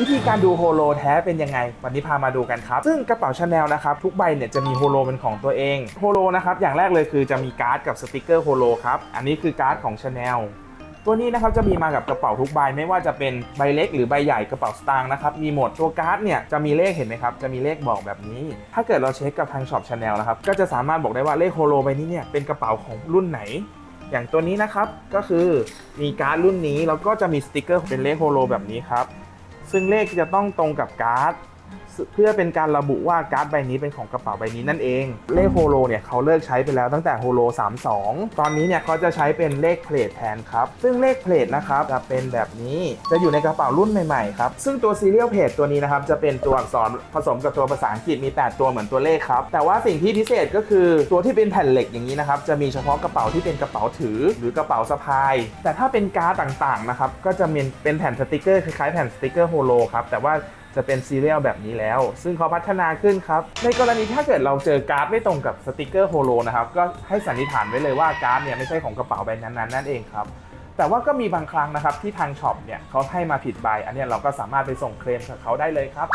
วิธีการดูโฮโลแท้เป็นยังไง วันนี้พามาดูกันครับ ซึ่งกระเป๋าชาแนลนะครับทุกใบเนี่ยจะมีโฮโลเป็นของตัวเองโฮโลนะครับอย่างแรกเลยคือจะมีการ์ดกับสติกเกอร์โฮโลครับอันนี้คือการ์ดของชาแนลตัวนี้นะครับจะมีมากับกระเป๋าทุกใบไม่ว่าจะเป็นใบเล็กหรือใบใหญ่กระเป๋าสตางค์นะครับมีหมดตัวการ์ดเนี่ยจะมีเลขเห็นไหมครับจะมีเลขบอกแบบนี้ ถ้าเกิดเราเช็คกับทางช็อปชาแนลนะครับก็จะสามารถบอกได้ว่าเลขโฮโลใบนี้เนี่ยเป็นกระเป๋าของรุ่นไหน อย่างตัวนี้นะครับก็คือมีการ์ดรุ่นนี้แล้วก็จะมีสติกเกอร์เป็นเลขโฮโลแบบนี้ครับ ซึ่งเลขจะต้องตรงกับการ์ด เพื่อเป็นการระบุว่าการ์ดใบนี้เป็นของกระเป๋าใบนี้นั่นเอง เลขโฮโลเนี่ยเขาเลิกใช้ไปแล้วตั้งแต่โฮโล32 ตอนนี้เนี่ยเขาจะใช้เป็นเลขเพลทแทนครับ ซึ่งเลขเพลทนะครับจะเป็นแบบนี้จะอยู่ในกระเป๋ารุ่นใหม่ๆครับ ซึ่งตัวซีเรียลเพจตัวนี้นะครับจะเป็นตัวอักษรผสมกับตัวภาษาอังกฤษมี 8 ตัวเหมือนตัวเลขครับ แต่ว่าสิ่งที่พิเศษก็คือตัวที่เป็นแผ่นเหล็กอย่างนี้นะครับจะมีเฉพาะกระเป๋าที่เป็นกระเป๋าถือ หรือกระเป๋าสะพาย แต่ถ้าเป็นการ์ดต่างๆนะครับก็จะมีเป็นแผ่นสติกเกอร์คล้ายๆแผ่นสติกเกอร์โฮโลครับแต่ว่า จะเป็นซีเรียลแบบนี้แล้ว ซึ่งเขาพัฒนาขึ้นครับ ในกรณีถ้าเกิดเราเจอการ์ดไม่ตรงกับสติกเกอร์โฮโลนะครับ ก็ให้สันนิษฐานไว้เลยว่าการ์ดเนี่ยไม่ใช่ของกระเป๋าใบนั้นๆนั่นเองครับแต่ว่าก็มีบางครั้งนะครับที่ทางช็อปเนี่ยเขาให้มาผิดใบ อันนี้เราก็สามารถไปส่งเคลมกับเขาได้เลยครับ